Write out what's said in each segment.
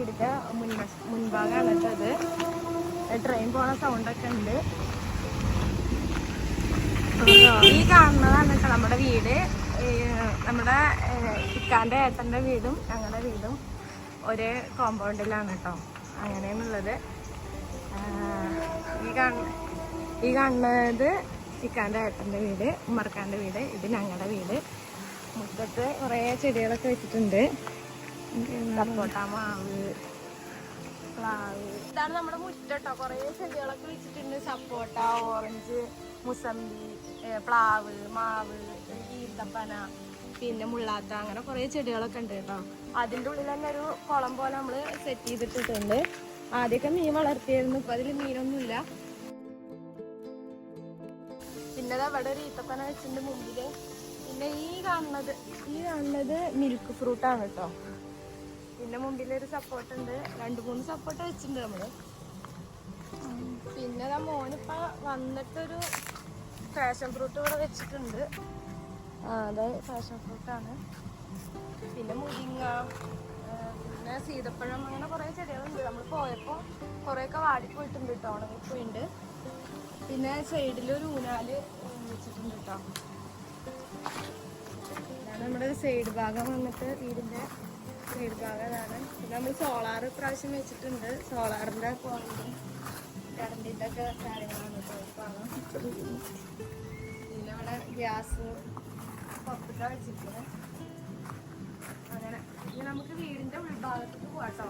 വീടിന്റെ മുൻ മുൻഭാഗമാണ് കേട്ടോ ഇത്. ട്രെയിൻ പോണ സൗണ്ടൊക്കെ ഉണ്ട്. ഈ കാണുന്നതാണ് നമ്മുടെ വീട്. നമ്മുടെ ഇക്കാന്റെ ഏട്ടന്റെ വീടും ഞങ്ങളുടെ വീടും ഒരേ കോമ്പൗണ്ടിലാണ് കേട്ടോ. അങ്ങനെയാണുള്ളത്. ഈ കാണുന്ന ഈ കാണുന്നത് ഇക്കാന്റെ ഏട്ടന്റെ വീട് ഉമ്മർക്കാന്റെ വീട് ഇത് ഞങ്ങളുടെ വീട്. മുറ്റത്ത് കുറേ ചെടികളൊക്കെ വെച്ചിട്ടുണ്ട്. സപ്പോട്ട മാവ് പ്ലാവ് ഇതാണ് നമ്മുടെ മുറ്റട്ടോ. കുറേ ചെടികളൊക്കെ വെച്ചിട്ടുണ്ട്. സപ്പോട്ട ഓറഞ്ച് മുസമ്പി പ്ലാവ് മാവ് ഈത്തപ്പന പിന്നെ മുള്ളാത്ത അങ്ങനെ കുറേ ചെടികളൊക്കെ ഉണ്ട് കേട്ടോ. അതിന്റെ ഉള്ളിൽ തന്നെ ഒരു കുളം പോലെ നമ്മൾ സെറ്റ് ചെയ്തിട്ടിട്ടുണ്ട്. ആദ്യമൊക്കെ മീൻ വളർത്തിയായിരുന്നു. ഇപ്പൊ അതിൽ മീനൊന്നുമില്ല. പിന്നെ അവിടെ ഒരു ഈത്തപ്പന വെച്ചിട്ടുണ്ട് മുമ്പിൽ. പിന്നെ ഈ കാണുന്നത് ഈ കാണുന്നത് മിൽക്ക് ഫ്രൂട്ടാണ് കേട്ടോ. പിന്നെ മുമ്പിൽ ഒരു സപ്പോർട്ട് ഉണ്ട് രണ്ട് മൂന്ന് സപ്പോർട്ട് വെച്ചിട്ടുണ്ട് നമ്മൾ. പിന്നെ ആ മോനിപ്പ വന്നിട്ടൊരു ഫാഷൻ ഫ്രൂട്ട് ഇവിടെ വെച്ചിട്ടുണ്ട്. ആ അതെ ഫാഷൻ ഫ്രൂട്ട് ആണ്. പിന്നെ മുരിങ്ങ പിന്നെ സീതപ്പഴം അങ്ങനെ കുറേ ചെടികളുണ്ട്. നമ്മൾ പോയപ്പോൾ കുറേയൊക്കെ വാടിപ്പോയിട്ടുണ്ട് കേട്ടോ ഉണങ്ങിപ്പോയിട്ടുണ്ട് പിന്നെ സൈഡിലൊരു ഊനാല് വെച്ചിട്ടുണ്ട് കേട്ടോ നമ്മുടെ സൈഡ് ഭാഗം വന്നിട്ട് വീടിന്റെ സൈഡ് പിന്നെ നമ്മൾ സോളാർ പ്രാവശ്യം വെച്ചിട്ടുണ്ട്. സോളാറിന്റെ പോയിന്റ് കറണ്ടിന്റെ ഒക്കെ കാര്യങ്ങളാണ് കേട്ടോ ഈ പിന്നെ ഇവിടെ ഗ്യാസ് പുറത്തൊക്കെ വെച്ചിട്ടുണ്ട് അങ്ങനെ. ഇനി നമുക്ക് വീടിന്റെ ഉൾഭാഗത്തേക്ക് പോവാട്ടോ.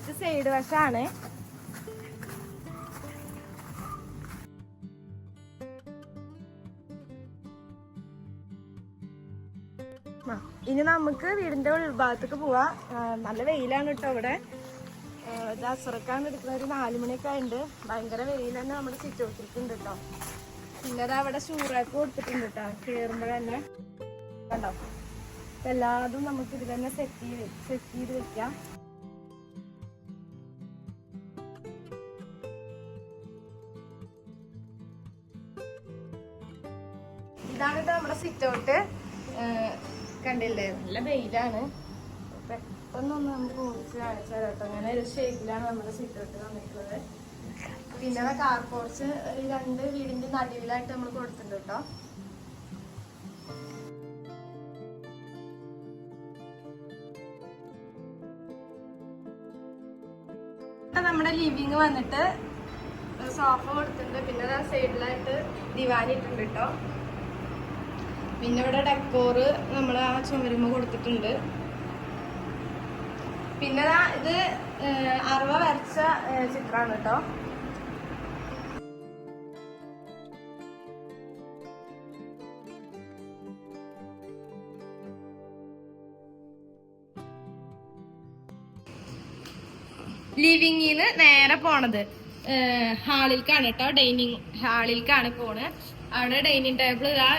ഇത് സൈഡ് വശമാണ് ഇനി നമുക്ക് വീടിന്റെ ഉൾഭാഗത്തേക്ക് പോവാ. നല്ല വെയിലാണ് കേട്ടോ ഇവിടെ ദസറക്കാണ് എടുക്കുന്ന ഒരു നാലുമണിയൊക്കെ ആയിട്ടുണ്ട് ഭയങ്കര വെയിൽ തന്നെ നമ്മുടെ സിറ്റ് ഔട്ടിരിക്കുന്നുണ്ട് കേട്ടോ പിന്നെ അത് അവിടെ ഷൂറാക്ക് കൊടുത്തിട്ടുണ്ട് കേട്ടോ കയറുമ്പോഴന്നെ കണ്ടോ? എല്ലാതും നമുക്ക് ഇതിൽ തന്നെ സെറ്റ് ചെയ്ത് സെറ്റ് ചെയ്ത് വെക്കാം. ഇതാണ് നമ്മുടെ സിറ്റ് ഔട്ട് കണ്ടില്ലേ? നല്ല വെയിലാണ്. പെട്ടെന്നൊന്ന് നമുക്ക് ഓടിച്ച് കാണിച്ചു തരാം കേട്ടോ. അങ്ങനെ ഒരു ഷേപ്പിലാണ് നമ്മുടെ സിറ്റ് വന്നിട്ടുള്ളത് പിന്നെ കാർ പോർച്ച് രണ്ട് വീടിന്റെ നടുവിലായിട്ട് നമ്മൾ കൊടുത്തിട്ടുണ്ട് കേട്ടോ. നമ്മുടെ ലിവിങ് വന്നിട്ട് സോഫ കൊടുത്തിട്ടുണ്ട്. പിന്നെ സൈഡിലായിട്ട് ദിവാൻ ഇട്ടുണ്ട് കേട്ടോ. പിന്നെ ഇവിടെ ഡെക്കോറ് നമ്മൾ ആ ചുമരുമ്പ് കൊടുത്തിട്ടുണ്ട്. പിന്നെ ഇത് അറുവ വരച്ച ചിത്രമാണ് കേട്ടോ ലിവിങ്ങിന്ന് നേരെ പോണത് ഹാളിലേക്കാണ് കേട്ടോ ഡൈനിങ് ഹാളിലേക്കാണ് പോണ്. അവിടെ ഡൈനിങ് ടേബിൾ ഇതാ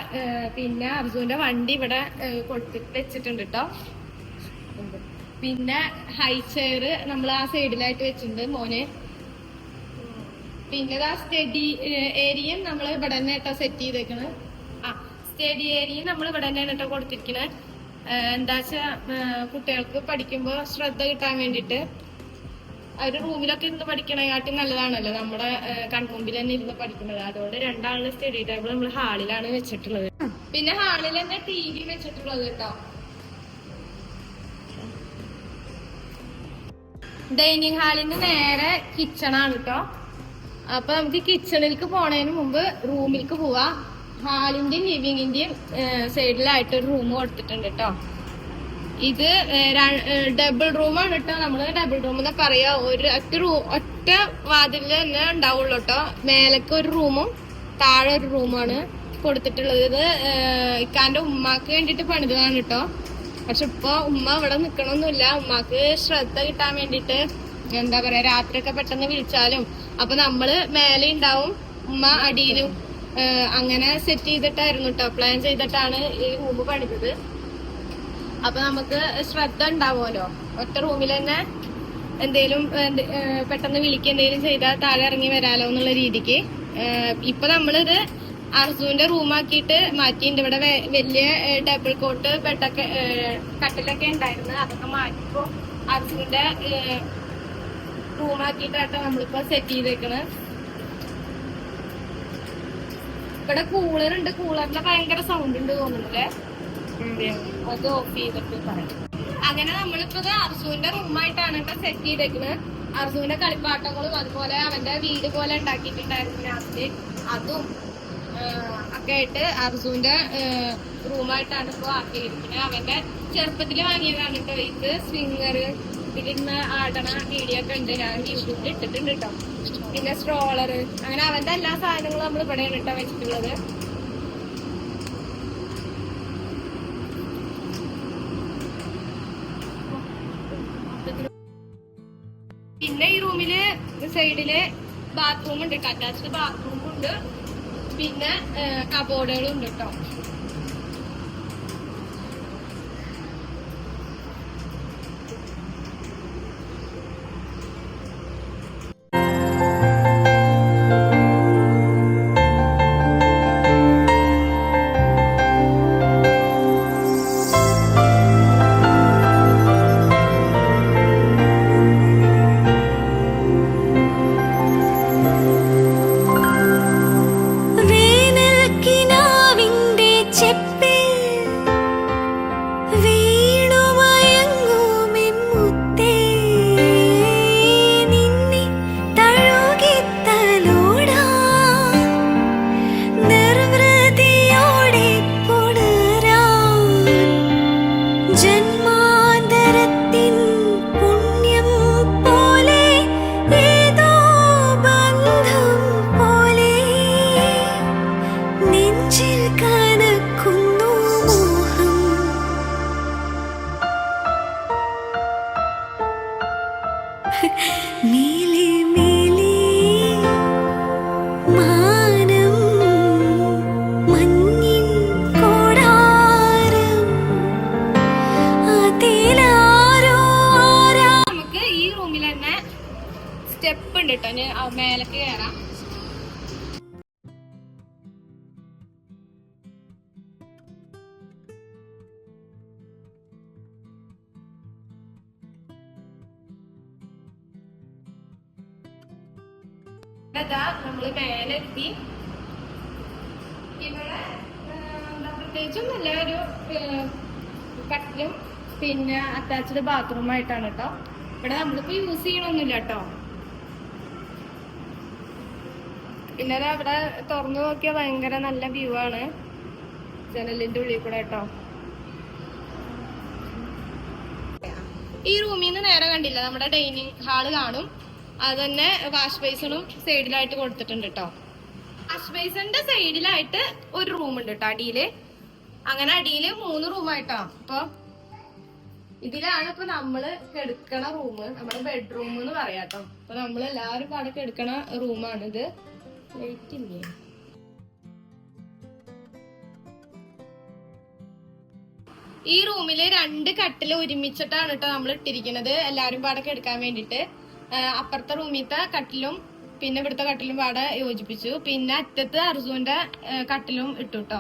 പിന്നെ അർജുന്റെ വണ്ടി ഇവിടെ കൊടുത്തിട്ട് വെച്ചിട്ടുണ്ട് കേട്ടോ പിന്നെ ഹൈ ചെയർ നമ്മൾ ആ സൈഡിലായിട്ട് വെച്ചിട്ടുണ്ട് മോന്. പിന്നെ ആ സ്റ്റഡി ഏരിയയും നമ്മൾ ഇവിടെ തന്നെ കേട്ടോ സെറ്റ് ചെയ്തേക്കണ്. ആ സ്റ്റഡി ഏരിയയും നമ്മൾ ഇവിടെ തന്നെയാണ് കേട്ടോ കൊടുത്തിരിക്കണേ. എന്താ കുട്ടികൾക്ക് പഠിക്കുമ്പോൾ ശ്രദ്ധ കിട്ടാൻ വേണ്ടിയിട്ട്. അവർ റൂമിലൊക്കെ ഇരുന്ന് പഠിക്കണേക്കാട്ടും നല്ലതാണല്ലോ. നമ്മുടെ കൺമുമ്പിൽ തന്നെ ഇരുന്ന് പഠിക്കുന്നത്. അതുകൊണ്ട് രണ്ടാളുടെ സ്റ്റഡി ടേബിൾ നമ്മൾ ഹാളിലാണ് വെച്ചിട്ടുള്ളത്. പിന്നെ ഹാളിൽ തന്നെ ടി വി വെച്ചിട്ടുള്ളത് കേട്ടോ. ഡൈനിങ് ഹാളിന് നേരെ കിച്ചണാണ് കേട്ടോ. അപ്പൊ നമുക്ക് കിച്ചണിലേക്ക് പോണതിന് മുമ്പ് റൂമിലേക്ക് പോവാ. ഹാളിന്റെയും ലിവിങ്ങിന്റെയും സൈഡിലായിട്ട് ഒരു റൂം കൊടുത്തിട്ടുണ്ട് കേട്ടോ. ഇത് ഡബിൾ റൂമാണ് കേട്ടോ നമ്മൾ ഡബിൾ റൂം എന്ന് പറയാ ഒരു ഒറ്റ റൂം ഒറ്റ വാതിലിൽ തന്നെ ഉണ്ടാവുള്ളൂ കേട്ടോ മേലക്ക് ഒരു റൂമും താഴെ ഒരു റൂമാണ് കൊടുത്തിട്ടുള്ളത്. ഇത് ഇക്കാന്റെ ഉമ്മാക്ക് വേണ്ടിട്ട് പണിതാണ് കേട്ടോ പക്ഷെ ഇപ്പൊ ഉമ്മ ഇവിടെ നിക്കണമൊന്നുമില്ല ഉമ്മാക്ക് ശ്രദ്ധ കിട്ടാൻ വേണ്ടിട്ട് എന്താ പറയാ രാത്രിയൊക്കെ പെട്ടെന്ന് വിളിച്ചാലും. അപ്പൊ നമ്മൾ മേലെ ഉണ്ടാവും ഉമ്മ അടിയിലും. അങ്ങനെ സെറ്റ് ചെയ്തിട്ടായിരുന്നു കേട്ടോ പ്ലാൻ ചെയ്തിട്ടാണ് ഈ റൂം പണിതത്. അപ്പൊ നമുക്ക് ശ്രദ്ധ ഉണ്ടാവുമല്ലോ. ഒറ്റ റൂമിൽ തന്നെ എന്തേലും പെട്ടെന്ന് വിളിക്കുക എന്തേലും ചെയ്താൽ താഴെ ഇറങ്ങി വരാലോ എന്നുള്ള രീതിക്ക്. ഇപ്പൊ നമ്മളിത് അർജുന്റെ റൂമാക്കിയിട്ട് മാറ്റിയിട്ടുണ്ട്. ഇവിടെ വലിയ ടേബിൾ കോട്ട് ബെഡൊക്കെ കട്ടിലൊക്കെ ഉണ്ടായിരുന്നു. അതൊക്കെ മാറ്റിപ്പോ അർജുന്റെ റൂമാക്കിയിട്ടാട്ടോ നമ്മളിപ്പോ സെറ്റ് ചെയ്തേക്കണ്. ഇവിടെ കൂളർ ഉണ്ട്. കൂളറിന്റെ ഭയങ്കര സൗണ്ട് ഉണ്ട് തോന്നുന്നില്ലേ അത് ഓഫ് ചെയ്തിട്ട് പറയും. അങ്ങനെ നമ്മളിപ്പോ അർജുവിന്റെ റൂമായിട്ടാണ് ഇപ്പൊ സെറ്റ് ചെയ്തേക്കുന്നത് അർജുവിന്റെ കളിപ്പാട്ടങ്ങളും അതുപോലെ അവന്റെ വീട് പോലെ ഉണ്ടാക്കിയിട്ടുണ്ടായിരുന്നു രാത്രി. അതും ഒക്കെ ആയിട്ട് അർജുവിന്റെ റൂമായിട്ടാണ് ഇപ്പൊ ആക്കിയിരിക്കുന്നത് അവന്റെ ചെറുപ്പത്തിൽ വാങ്ങിയതാണ് കേട്ടോ. ഇത് സ്വിങ്ങർ ഇതിലിരുന്ന് ആടണ വീഡിയോ ഒക്കെ ഉണ്ട്. ഞാൻ യൂട്യൂബിൽ ഇട്ടിട്ടുണ്ട് കേട്ടോ. പിന്നെ സ്ട്രോളർ അങ്ങനെ അവന്റെ എല്ലാ സാധനങ്ങളും നമ്മൾ ഇവിടെയാണ് കേട്ടോ വെച്ചിട്ടുള്ളത്. സൈഡിൽ ബാത്റൂം ഉണ്ട്. അറ്റാച്ച്ഡ് ബാത്റൂം ഉണ്ട്. പിന്നെ കബോർഡുകളും ഉണ്ട് കേട്ടോ മേലെത്തി. ഇവിടെ എന്താ പ്രത്യേകിച്ചൊന്നുമില്ല ഒരു കട്ടിലും പിന്നെ അറ്റാച്ച്ഡ് ബാത്റൂം ആയിട്ടാണ് കേട്ടോ ഇവിടെ നമ്മളിപ്പോ യൂസ് ചെയ്യണമൊന്നുമില്ല കേട്ടോ പിന്നെ അവിടെ തുറന്നു നോക്കിയാൽ ഭയങ്കര നല്ല വ്യൂ ആണ്. ജനലിന്റെ ഉള്ളിൽ കൂടെ കേട്ടോ ഈ റൂമിൽ നിന്ന് നേരെ കണ്ടില്ല? നമ്മുടെ ഡൈനിങ് ഹാൾ കാണും. അത് തന്നെ വാഷ് ബേസണും സൈഡിലായിട്ട് കൊടുത്തിട്ടുണ്ട് കേട്ടോ വാഷ് ബേസിന്റെ സൈഡിലായിട്ട് ഒരു റൂം ഉണ്ട് കേട്ടോ അടിയിൽ. അങ്ങനെ അടിയിൽ മൂന്ന് റൂമായിട്ടോ. അപ്പൊ ഇതിലാണ് ഇപ്പൊ നമ്മൾ കെടുക്കണ റൂം നമ്മുടെ ബെഡ്റൂം എന്ന് പറയാട്ടോ അപ്പൊ നമ്മൾ എല്ലാവരും പാടെ കെടുക്കണ റൂമാണിത്. ഇല്ലേ? ഈ റൂമിൽ രണ്ട് കട്ടിൽ ഒരുമിച്ചിട്ടാണ് കേട്ടോ നമ്മൾ ഇട്ടിരിക്കുന്നത് എല്ലാവരും പാടെ എടുക്കാൻ വേണ്ടിട്ട് അപ്പുറത്തെ റൂമിലത്തെ കട്ടിലും പിന്നെ ഇവിടുത്തെ കട്ടിലും പാടെ യോജിപ്പിച്ചു. പിന്നെ അറ്റത്ത് അർജുന്റെ കട്ടിലും ഇട്ടു കേട്ടോ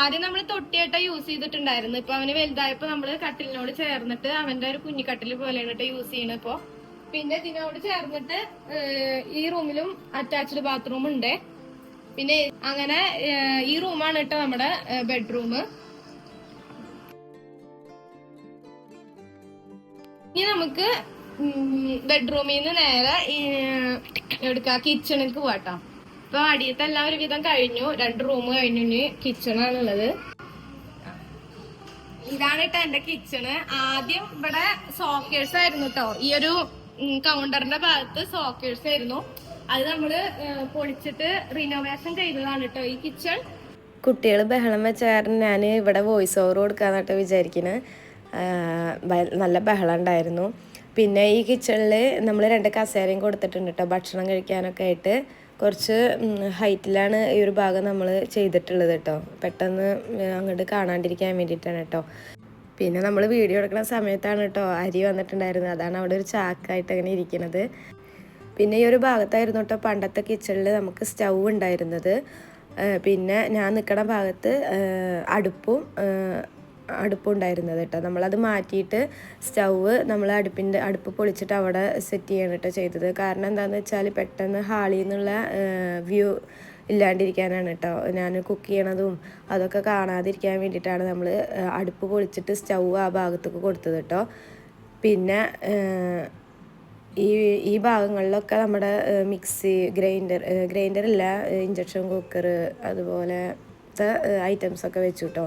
ആദ്യം നമ്മൾ തൊട്ടിയായിട്ടാ യൂസ് ചെയ്തിട്ടുണ്ടായിരുന്നു ഇപ്പൊ അവന് വലുതായപ്പോ നമ്മൾ കട്ടിലിനോട് ചേർന്നിട്ട് അവന്റെ ഒരു കുഞ്ഞിക്കട്ടിൽ പോലെയാണ് യൂസ് ചെയ്യണത് ഇപ്പോ. പിന്നെ ഇതിനോട് ചേർന്നിട്ട് ഈ റൂമിലും അറ്റാച്ച്ഡ് ബാത്റൂം ഉണ്ട്. പിന്നെ അങ്ങനെ ഈ റൂമാണ് കേട്ടോ നമ്മുടെ ബെഡ്റൂം ഇനി നമുക്ക് ബെഡ്റൂമിൽ നിന്ന് നേരെ എടുക്ക കിച്ചണിക്ക് പോകട്ടോ ഇപ്പൊ അടിയത്തെ എല്ലാം ഒരുവിധം കഴിഞ്ഞു. രണ്ട് റൂം കഴിഞ്ഞു ഇനി കിച്ചണാണുള്ളത് ഇതാണ് കേട്ടോ എന്റെ കിച്ചണ് ആദ്യം ഇവിടെ സോക്കേഴ്സ് ആയിരുന്നു കേട്ടോ ഈ ഒരു കൗണ്ടറിന്റെ ഭാഗത്ത് സോക്കേഴ്സ് ആയിരുന്നു. അത് നമ്മൾ പൊളിച്ചിട്ട് റിനോവേഷൻ ചെയ്തതാണ് കേട്ടോ ഈ കിച്ചൺ കുട്ടികൾ ബഹളം വെച്ച കാരണം ഞാൻ ഇവിടെ വോയിസ് ഓവർ കൊടുക്കാന്നിട്ട് വിചാരിക്കുന്നത് നല്ല ബഹളം ഉണ്ടായിരുന്നു. പിന്നെ ഈ കിച്ചണിൽ നമ്മൾ രണ്ട് കസേരയും കൊടുത്തിട്ടുണ്ട് കേട്ടോ ഭക്ഷണം കഴിക്കാനൊക്കെ ആയിട്ട്. കുറച്ച് ഹൈറ്റിലാണ് ഈ ഒരു ഭാഗം നമ്മൾ ചെയ്തിട്ടുള്ളത് കേട്ടോ പെട്ടെന്ന് അങ്ങോട്ട് കാണാണ്ടിരിക്കാൻ വേണ്ടിയിട്ടാണ് കേട്ടോ പിന്നെ നമ്മൾ വീഡിയോ എടുക്കുന്ന സമയത്താണ് കേട്ടോ അരി വന്നിട്ടുണ്ടായിരുന്നത്. അതാണ് അവിടെ ഒരു ചാക്കായിട്ട് അങ്ങനെ ഇരിക്കുന്നത് പിന്നെ ഈ ഒരു ഭാഗത്തായിരുന്നു കേട്ടോ പണ്ടത്തെ കിച്ചണിൽ നമുക്ക് സ്റ്റൗ ഉണ്ടായിരുന്നത്. പിന്നെ ഞാൻ നിൽക്കുന്ന ഭാഗത്ത് അടുപ്പും അടുപ്പുണ്ടായിരുന്നത് കേട്ടോ. നമ്മളത് മാറ്റിയിട്ട് സ്റ്റൗവ് നമ്മൾ അടുപ്പിന്റെ അടുപ്പ് പൊളിച്ചിട്ട് അവിടെ സെറ്റ് ചെയ്യാണ് കേട്ടോ ചെയ്തത്. കാരണം എന്താണെന്ന് വെച്ചാൽ പെട്ടെന്ന് ഹാളിൽ നിന്നുള്ള വ്യൂ ഇല്ലാണ്ടിരിക്കാനാണ് കേട്ടോ. ഞാൻ കുക്ക് ചെയ്യണതും അതൊക്കെ കാണാതിരിക്കാൻ വേണ്ടിയിട്ടാണ് നമ്മൾ അടുപ്പ് പൊളിച്ചിട്ട് സ്റ്റൗവ് ആ ഭാഗത്തേക്ക് കൊടുത്തത് കേട്ടോ. പിന്നെ ഈ ഈ ഭാഗങ്ങളിലൊക്കെ നമ്മുടെ മിക്സി ഗ്രൈൻഡർ ഗ്രൈൻഡർ ഇല്ല ഇഞ്ചക്ഷൻ കുക്കർ അതുപോലത്തെ ഐറ്റംസൊക്കെ വെച്ചു കേട്ടോ.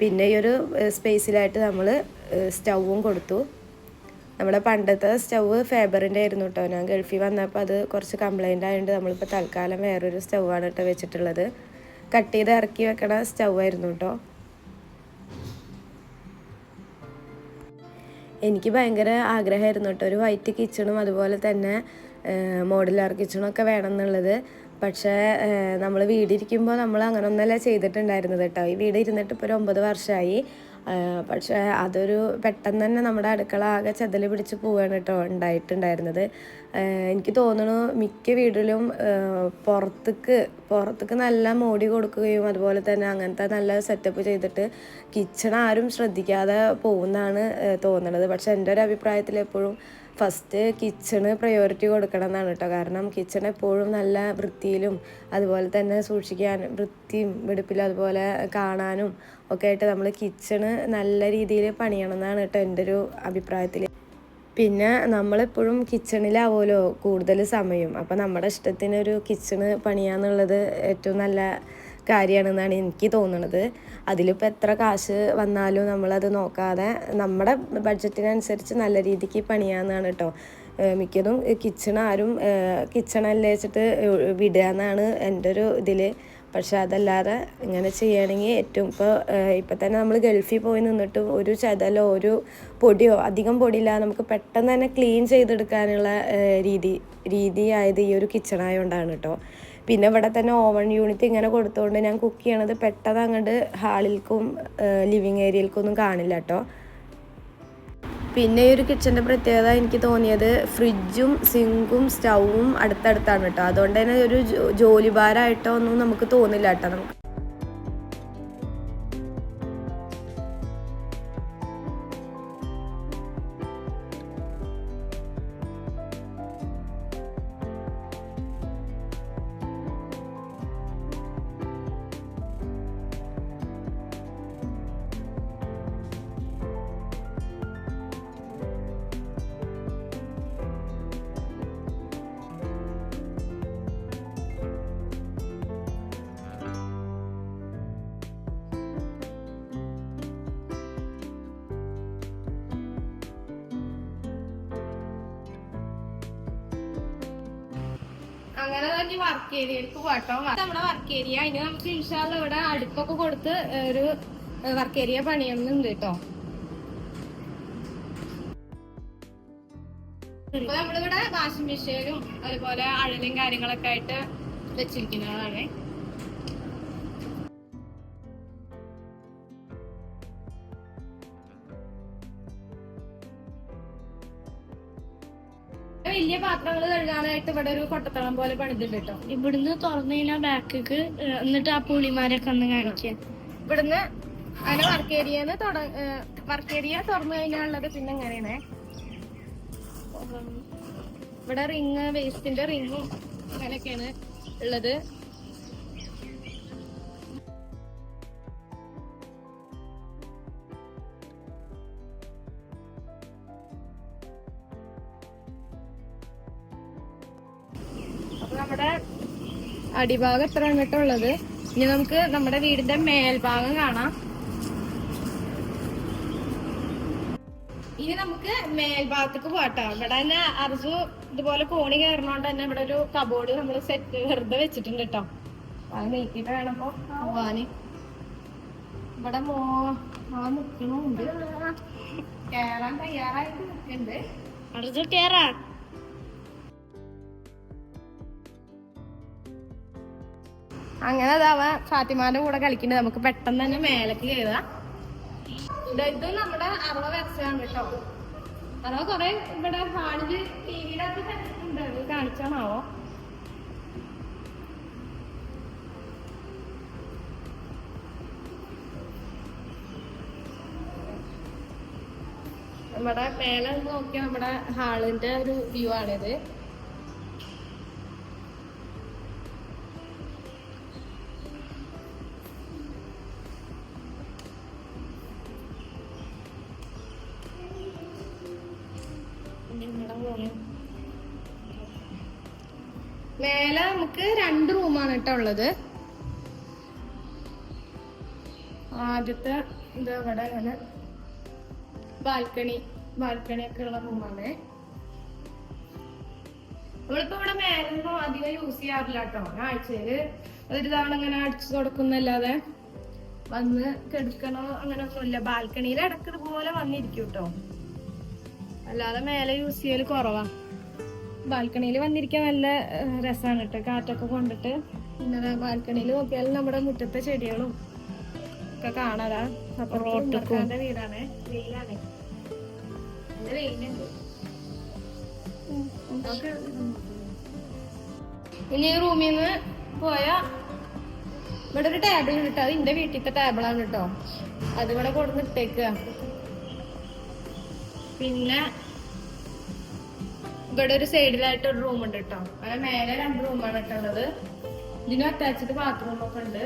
പിന്നെ ഈ ഒരു സ്പേസിലായിട്ട് നമ്മൾ സ്റ്റൗവും കൊടുത്തു. നമ്മുടെ പണ്ടത്തെ സ്റ്റൗവ് ഫേബറിന്റെ ആയിരുന്നു കേട്ടോ ഞാൻ ഗൾഫിൽ വന്നപ്പോൾ അത് കുറച്ച് കംപ്ലൈന്റ് ആയതുകൊണ്ട് നമ്മളിപ്പോൾ തൽക്കാലം വേറൊരു സ്റ്റൗവാണ് കേട്ടോ വെച്ചിട്ടുള്ളത്. കട്ട് ചെയ്ത് ഇറക്കി വെക്കണ സ്റ്റൗ ആയിരുന്നു കേട്ടോ എനിക്ക് ഭയങ്കര ആഗ്രഹമായിരുന്നു കേട്ടോ ഒരു വൈറ്റ് കിച്ചണും അതുപോലെ തന്നെ മോഡുലാർ കിച്ചണും ഒക്കെ വേണം എന്നുള്ളത്. പക്ഷേ നമ്മൾ വീടിരിക്കുമ്പോൾ നമ്മൾ അങ്ങനെ ഒന്നല്ല ചെയ്തിട്ടുണ്ടായിരുന്നത് കേട്ടോ. ഈ വീട് ഇരുന്നിട്ട് ഇപ്പോൾ ഒരു ഒമ്പത് വർഷമായി പക്ഷേ അതൊരു പെട്ടെന്ന് തന്നെ നമ്മുടെ അടുക്കള ആകെ ചെതൽ പിടിച്ച് പോവുകയാണ് കേട്ടോ ഉണ്ടായിട്ടുണ്ടായിരുന്നത്. എനിക്ക് തോന്നുന്നു മിക്ക ഏഹ് പുറത്തേക്ക് പുറത്തേക്ക് നല്ല മോടി കൊടുക്കുകയും അതുപോലെ തന്നെ അങ്ങനത്തെ നല്ല സെറ്റപ്പ് ചെയ്തിട്ട് കിച്ചൺ ആരും ശ്രദ്ധിക്കാതെ പോകുന്നതാണ് തോന്നുന്നത് പക്ഷെ എന്റെ ഒരു അഭിപ്രായത്തിൽ എപ്പോഴും ഫസ്റ്റ് കിച്ചണ് പ്രയോറിറ്റി കൊടുക്കണം എന്നാണ് കേട്ടോ. കാരണം കിച്ചൺ എപ്പോഴും നല്ല വൃത്തിയിലും അതുപോലെ തന്നെ സൂക്ഷിക്കാൻ വൃത്തിയും വെടുപ്പിലും അതുപോലെ കാണാനും ഒക്കെ ആയിട്ട് നമ്മൾ കിച്ചണ് നല്ല രീതിയിൽ പണിയണം എന്നാണ് കേട്ടോ എന്റെ ഒരു അഭിപ്രായത്തിൽ പിന്നെ നമ്മളെപ്പോഴും കിച്ചണിലാവുമല്ലോ കൂടുതൽ സമയം. അപ്പോൾ നമ്മുടെ ഇഷ്ടത്തിനൊരു കിച്ചണ് പണിയാന്നുള്ളത് ഏറ്റവും നല്ല കാര്യമാണെന്നാണ് എനിക്ക് തോന്നുന്നത് അതിലിപ്പോൾ എത്ര കാശ് വന്നാലും നമ്മളത് നോക്കാതെ നമ്മുടെ ബഡ്ജറ്റിനനുസരിച്ച് നല്ല രീതിക്ക് പണിയാന്നാണ് കേട്ടോ മിക്കതും കിച്ചൺ ആരും കിച്ചണല്ലേ വെച്ചിട്ട് വിടുക എന്നാണ് എന്റെ ഒരു ഇതിൽ പക്ഷെ അതല്ലാതെ ഇങ്ങനെ ചെയ്യുകയാണെങ്കിൽ ഏറ്റവും ഇപ്പോൾ ഇപ്പം തന്നെ നമ്മൾ ഗൾഫിൽ പോയി നിന്നിട്ട് ഒരു ചതലോ ഒരു പൊടിയോ അധികം പൊടിയില്ലാതെ നമുക്ക് പെട്ടെന്ന് തന്നെ ക്ലീൻ ചെയ്തെടുക്കാനുള്ള രീതി രീതിയായത് ഈ ഒരു കിച്ചൺ ആയതുകൊണ്ടാണ് കേട്ടോ പിന്നെ ഇവിടെ തന്നെ ഓവൺ യൂണിറ്റ് ഇങ്ങനെ കൊടുത്തുകൊണ്ട് ഞാൻ കുക്ക് ചെയ്യണത് പെട്ടെന്ന് അങ്ങോട്ട് ഹാളിൽക്കും ലിവിങ് ഏരിയയിൽക്കൊന്നും കാണില്ല കേട്ടോ പിന്നെ ഈ ഒരു കിച്ചന്റെ പ്രത്യേകത എനിക്ക് തോന്നിയത് ഫ്രിഡ്ജും സിങ്കും സ്റ്റൗവും അടുത്തടുത്താണ് കേട്ടോ അതുകൊണ്ട് തന്നെ ഒരു ജോലിഭാരമായിട്ടോ ഒന്നും നമുക്ക് തോന്നില്ല കേട്ടോ നമുക്ക്. വർക്ക് ഏരിയയിലേക്ക് പോട്ടോ നമ്മുടെ വർക്ക് ഏരിയ അതിന് നമുക്ക് ഇൻഷാല്ല ഇവിടെ അടുപ്പൊക്കെ കൊടുത്ത് ഒരു വർക്ക് ഏരിയ പണിയണമെന്നുണ്ട് കേട്ടോ. നമ്മളിവിടെ വാഷിംഗ് മെഷീനും അതുപോലെ അഴലും കാര്യങ്ങളൊക്കെ ആയിട്ട് വെച്ചിരിക്കുന്നതാണ്. പാത്രങ്ങൾ കഴുകാനായിട്ട് ഇവിടെ ഒരു കൊട്ടത്തളം പോലെ പണിതിട്ടുണ്ട് കേട്ടോ. ഇവിടുന്ന് തുറന്നു കഴിഞ്ഞാൽ ബാക്കിക്ക് എന്നിട്ട് ആ പുളിമാരൊക്കെ ഒന്ന് കാണിക്കാം. ഇവിടുന്ന് അങ്ങനെ വർക്ക് ഏരിയന്ന് വർക്ക് ഏരിയ തുറന്നു കഴിഞ്ഞാലുള്ളത് പിന്നെ എങ്ങനെയാണ് ഇവിടെ റിങ് വേസ്റ്റിന്റെ റിങ്ങും അങ്ങനെയൊക്കെയാണ് ഉള്ളത്. അടിഭാഗം എത്ര ഉള്ളത്? ഇനി നമുക്ക് നമ്മുടെ വീടിന്റെ മേൽഭാഗം കാണാം. ഇനി നമുക്ക് മേൽഭാഗത്തേക്ക് പോട്ടോ ഇവിടെ തന്നെ അർജു ഇതുപോലെ കോണി കയറണോണ്ട് തന്നെ ഇവിടെ ഒരു കബോർഡ് നമ്മൾ സെറ്റ് വെറുതെ വെച്ചിട്ടുണ്ട് കേട്ടോ. അത് നീക്കിട്ട് വേണം ഇപ്പൊ പോവാന്. ഇവിടെ മോ ആ നിക്കണുണ്ട്. കേറാൻ തയ്യാറായിട്ട് നിൽക്കുന്നുണ്ട് അർജു കേറാ. അങ്ങനെ അതാവാ ഫാത്തിമാന്റെ കൂടെ കളിക്കുന്നത് നമുക്ക് പെട്ടെന്ന് തന്നെ മേലക്ക് കയറാം ഇത് നമ്മുടെ അറവ വരച്ചാണ് കേട്ടോ. അറവ കൊറേ ഇവിടെ ഹാളിൽ ടിവിയുടെ അകത്ത് കണ്ടിട്ടുണ്ട്. കാണിച്ചാണാവോ? നമ്മുടെ മേലെ നോക്കിയ നമ്മുടെ ഹാളിന്റെ ഒരു വ്യൂ ആണിത്. മേലെ നമുക്ക് രണ്ട് റൂമാണ് കേട്ടോ ഉള്ളത്. ആദ്യത്തെ ഇത് ഇവിടെ അങ്ങനെ ബാൽക്കണി ബാൽക്കണി ഒക്കെ ഉള്ള റൂമാണ്. നമ്മളിപ്പോ ഇവിടെ മേലൊന്നും അധികം യൂസ് ചെയ്യാറില്ല കേട്ടോ. ആഴ്ചയിൽ ഒരു തവണ ഇങ്ങനെ അടിച്ചു തുടക്കുന്നല്ലാതെ വന്ന് കെടുക്കണോ അങ്ങനെ ഒന്നുമില്ല ബാൽക്കണിയിൽ ഇടക്കിത് ഇതുപോലെ വന്നിരിക്കും കേട്ടോ. അല്ലാതെ മേലെ യൂസ് ചെയ്യൽ കുറവാ. ബാൽക്കണിയിൽ വന്നിരിക്കാൻ നല്ല രസമാണ് കേട്ടോ കാറ്റൊക്കെ കൊണ്ടിട്ട്. പിന്നെ ബാൽക്കണിയിൽ നോക്കിയാൽ നമ്മുടെ മുറ്റത്തെ ചെടികളും ഒക്കെ കാണാതാ അപ്പൊ റോട്ടിന്റെ വീടാണ്. വെയിലാണ്. ഇനി ഈ റൂമിൽ നിന്ന് പോയ ഇവിടെ ഒരു ടേബിൾ കിട്ടും അത് എന്റെ വീട്ടിലത്തെ ടേബിളാണ് കേട്ടോ അതിവിടെ ഇവിടെ കൊടുന്ന് ഇട്ടേക്കുക പിന്നെ ഇവിടെ ഒരു സൈഡിലായിട്ട് ഒരു റൂം ഉണ്ട് കേട്ടോ അങ്ങനെ മേലെ രണ്ട് റൂമാണ് കേട്ടോ ഉള്ളത്. ഇതിന് അറ്റാച്ച്ഡ് ബാത്റൂം ഒക്കെ ഉണ്ട്.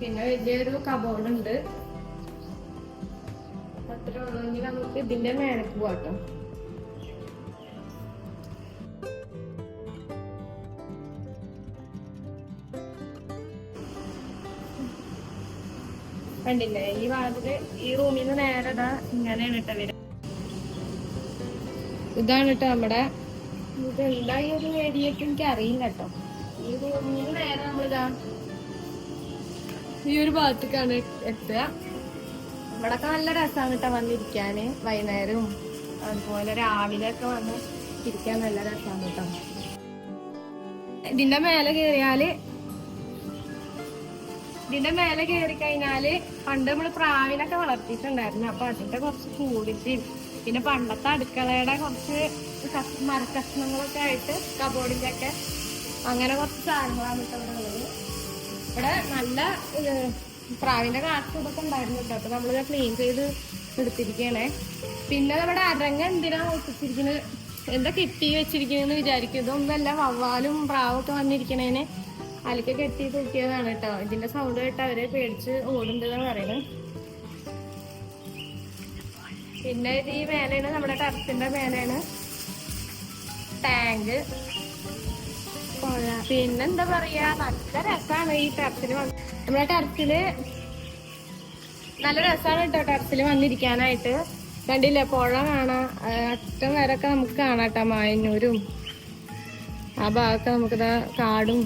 പിന്നെ വലിയൊരു കബോർഡ് ഉണ്ട്. അത്ര ഉള്ളെങ്കിൽ നമുക്ക് ഇതിന്റെ മേലേക്ക് പോവാട്ടോ കണ്ടില്ലേ? ഈ വാതിൽ ഈ റൂമിൽ നിന്ന് നേരെ ഇങ്ങനെയാണ് കേട്ടോ വരിക ഇതാണ് കേട്ടോ നമ്മുടെ ഇതെന്താ ഈ ഒരു ഏരിയക്ക് എനിക്ക് അറിയില്ല കേട്ടോ ഈ ഒരു ഭാഗത്തേക്കാണ് എത്തുക. ഇവിടൊക്കെ നല്ല രസമാണ് കേട്ടോ വന്നിരിക്കാന് വൈകുന്നേരവും അതുപോലെ രാവിലെ ഒക്കെ വന്ന് ഇരിക്കാൻ നല്ല രസമാണ് കേട്ടോ ഇതിന്റെ മേലെ കയറിയാൽ ഇതിന്റെ മേലെ കയറി കഴിഞ്ഞാൽ പണ്ട് നമ്മൾ പ്രാവിനൊക്കെ വളർത്തിയിട്ടുണ്ടായിരുന്നു. അപ്പൊ അതിന്റെ കുറച്ച് കൂടിച്ച് പിന്നെ പണ്ടത്തെ അടുക്കളയുടെ കുറച്ച് കഷ്- മരക്കഷ്ണങ്ങളൊക്കെ ആയിട്ട് കബോർഡിന്റെ ഒക്കെ അങ്ങനെ കുറച്ച് സാധനങ്ങളാണ് കേട്ടോ ഇവിടെ ഉള്ളത്. ഇവിടെ നല്ല പ്രാവിന്റെ കാറ്റ് ഇതൊക്കെ ഉണ്ടായിരുന്നു കേട്ടോ. അപ്പൊ നമ്മളിത് ക്ലീൻ ചെയ്ത് എടുത്തിരിക്കണേ പിന്നെ നമ്മുടെ അരങ്ങ എന്തിനാ ഒട്ടിച്ചിരിക്കുന്നത് എന്താ കെട്ടി വെച്ചിരിക്കണെന്ന് വിചാരിക്കും. ഇതൊന്നല്ല വവ്വാലും പ്രാവും ഒക്കെ വന്നിരിക്കണേനെ. അലക്ക് കെട്ടി തൂക്കിയതാണ് കേട്ടോ. ഇതിന്റെ സൗണ്ട് കേട്ട് അവരെ പേടിച്ച് ഓടുണ്ടെന്നാണ് പറയുന്നത്. പിന്നെ ഇത് ഈ മേലെയാണ് നമ്മുടെ ടർഫിന്റെ മേലെയാണ്. ടാങ്ക്. പിന്നെന്താ പറയാ നല്ല രസാണ് ഈ ടെറസിൽ നമ്മുടെ ടർഫിൽ നല്ല രസാണ് കേട്ടോ ടെറസിൽ വന്നിരിക്കാനായിട്ട്. കണ്ടില്ലേ പുഴ കാണാം അറ്റം വരൊക്കെ നമുക്ക് കാണാട്ടോ മായന്നൂരും. ആ ഭാഗമൊക്കെ നമുക്കിതാ കാടും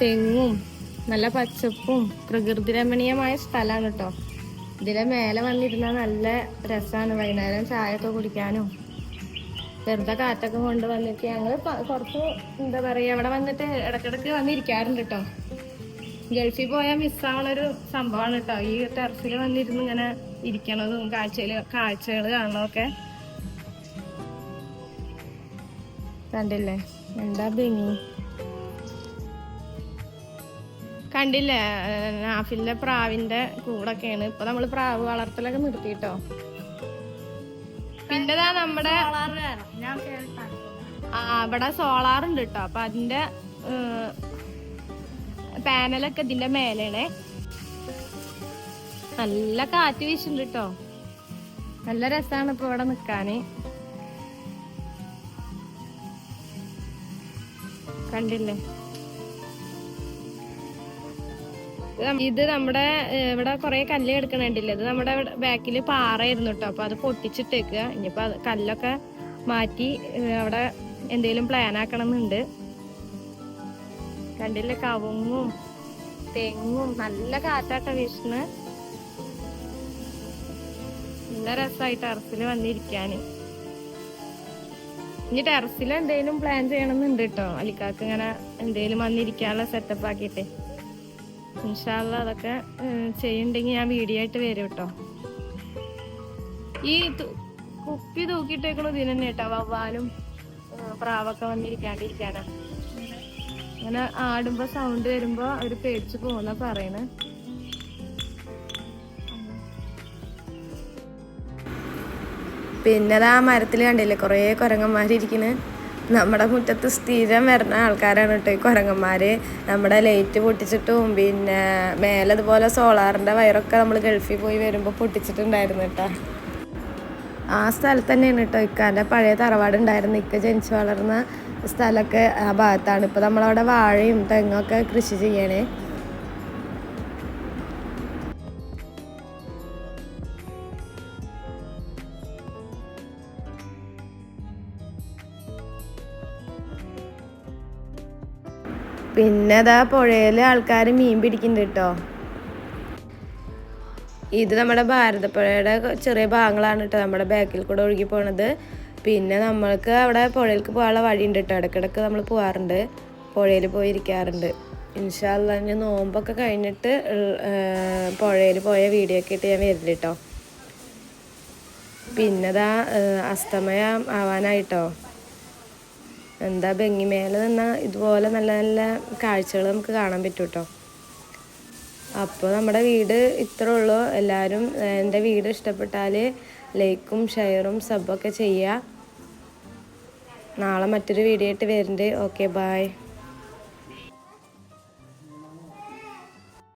തെങ്ങും നല്ല പച്ചപ്പും പ്രകൃതിരമണീയമായ സ്ഥലമാണ് കേട്ടോ ഇതിലെ മേലെ വന്നിരുന്നാൽ നല്ല രസമാണ് വൈകുന്നേരം ചായ ഒക്കെ കുടിക്കാനും. വെറുതെ കാറ്റൊക്കെ കൊണ്ട് വന്നിട്ട് ഞങ്ങൾ കുറച്ച് എന്താ പറയാ ഇവിടെ വന്നിട്ട് ഇടക്കിടക്ക് വന്നിരിക്കാറുണ്ട് കേട്ടോ ഗൾഫിൽ പോയാൽ മിസ്സാവണൊരു സംഭവമാണ് കേട്ടോ ഈ ടെറസിൽ വന്നിരുന്ന് ഇങ്ങനെ ഇരിക്കണതും കാഴ്ചയിൽ കാഴ്ചകൾ കാണണമൊക്കെ കണ്ടില്ലേ? എന്താ ഭംഗി കണ്ടില്ലേ? നാഫിലെ പ്രാവിന്റെ കൂടൊക്കെയാണ്. ഇപ്പൊ നമ്മൾ പ്രാവ് വളർത്തലൊക്കെ നിർത്തിട്ടോ പിന്നെതാ നമ്മുടെ ആ ഇവിടെ സോളാർ ഉണ്ട് കേട്ടോ അപ്പൊ അതിന്റെ പാനലൊക്കെ ഇതിന്റെ മേലെയാണേ. നല്ല കാറ്റ് വീശുണ്ട് കേട്ടോ നല്ല രസാണ് ഇപ്പൊ ഇവിടെ നിക്കാന്. കണ്ടില്ലേ? ഇത് നമ്മുടെ ഇവിടെ കുറെ കല്ല് കിടക്കണുണ്ടല്ലേ? ഇത് നമ്മുടെ ബാക്കിൽ പാറയായിരുന്നു കേട്ടോ. അപ്പൊ അത് പൊട്ടിച്ചിട്ടേക്കുക ഇനിയിപ്പോ കല്ലൊക്കെ മാറ്റി അവിടെ എന്തേലും പ്ലാൻ ആക്കണം എന്നുണ്ട് കണ്ടില്ലേ? കവുങ്ങും തെങ്ങും. നല്ല കാറ്റാട്ട വീശണ് നല്ല രസമായി ടെറസിൽ വന്നിരിക്കാന്. ഇനി ടെറസിൽ എന്തേലും പ്ലാൻ ചെയ്യണമെന്നുണ്ട് കേട്ടോ. അലിക്കാക്ക് ഇങ്ങനെ എന്തേലും വന്നിരിക്കാനുള്ള സെറ്റപ്പ് ആക്കിയിട്ടേ. ഇൻഷാല്ല അതൊക്കെ ചെയ്യണ്ടെങ്കിൽ ഞാൻ വീഡിയോ ആയിട്ട് വരും കേട്ടോ. ഈ കുപ്പി തൂക്കിയിട്ടേക്കണ ഇതിന് തന്നെ കേട്ടോ വവ്വാലും പ്രാവൊക്കെ വന്നിരിക്കാണ്ടിരിക്കാനാ. അങ്ങനെ ആടുമ്പോ സൗണ്ട് വരുമ്പോ അവർ പേടിച്ച് പോകുന്ന പറയണ്. പിന്നെ മരത്തിൽ കണ്ടില്ലേ കുറേ കുരങ്ങന്മാരിയ്ക്കണ് നമ്മുടെ മുറ്റത്ത് സ്ഥിരം വരുന്ന ആൾക്കാരാണ് കേട്ടോ ഈ കുരങ്ങന്മാർ നമ്മുടെ ലൈറ്റ് പൊട്ടിച്ചിട്ടും പിന്നെ മേലെ അതുപോലെ സോളാറിന്റെ വയറൊക്കെ നമ്മൾ ഗൾഫിൽ പോയി വരുമ്പോൾ പൊട്ടിച്ചിട്ടുണ്ടായിരുന്നു കേട്ടോ. ആ സ്ഥലത്ത് തന്നെയാണ് കേട്ടോ ഇക്കാന്റെ പഴയ തറവാട് ഉണ്ടായിരുന്നു. ഇക്ക ജനിച്ചു വളർന്ന സ്ഥലമൊക്കെ ആ ഭാഗത്താണ്. ഇപ്പോൾ നമ്മളവിടെ വാഴയും തെങ്ങൊക്കെ കൃഷി ചെയ്യണേ. പിന്നെ അതാ പുഴയിൽ ആൾക്കാർ മീൻ പിടിക്കുന്നുണ്ട് കേട്ടോ ഇത് നമ്മുടെ ഭാരതപ്പുഴയുടെ ചെറിയ ഭാഗങ്ങളാണ് കേട്ടോ നമ്മുടെ ബാക്കിൽ കൂടെ ഒഴുകി പോണത്. പിന്നെ നമ്മൾക്ക് അവിടെ പുഴയിലേക്ക് പോകാനുള്ള വഴിയുണ്ട് കേട്ടോ ഇടയ്ക്കിടയ്ക്ക് നമ്മൾ പോകാറുണ്ട് പുഴയിൽ പോയി ഇരിക്കാറുണ്ട് ഇൻഷാല്ല ഞാൻ നോമ്പൊക്കെ കഴിഞ്ഞിട്ട് പുഴയിൽ പോയ വീഡിയോ ഒക്കെ ഇട്ട് ഞാൻ വരില്ല കേട്ടോ പിന്നെ ദാ ഏഹ്, അസ്തമയം ആവാനായിട്ടോ എന്താ ഭംഗിമേല നിന്നാൽ ഇതുപോലെ നല്ല നല്ല കാഴ്ചകൾ നമുക്ക് കാണാൻ പറ്റും കേട്ടോ അപ്പോൾ നമ്മുടെ വീട് ഇത്രേ ഉള്ളൂ. എല്ലാവരും എന്റെ വീട് ഇഷ്ടപ്പെട്ടാൽ ലൈക്കും ഷെയറും സബൊക്കെ ചെയ്യുക നാളെ മറ്റൊരു വീഡിയോ ആയിട്ട് വരുന്നുണ്ട് ഓക്കെ ബായ്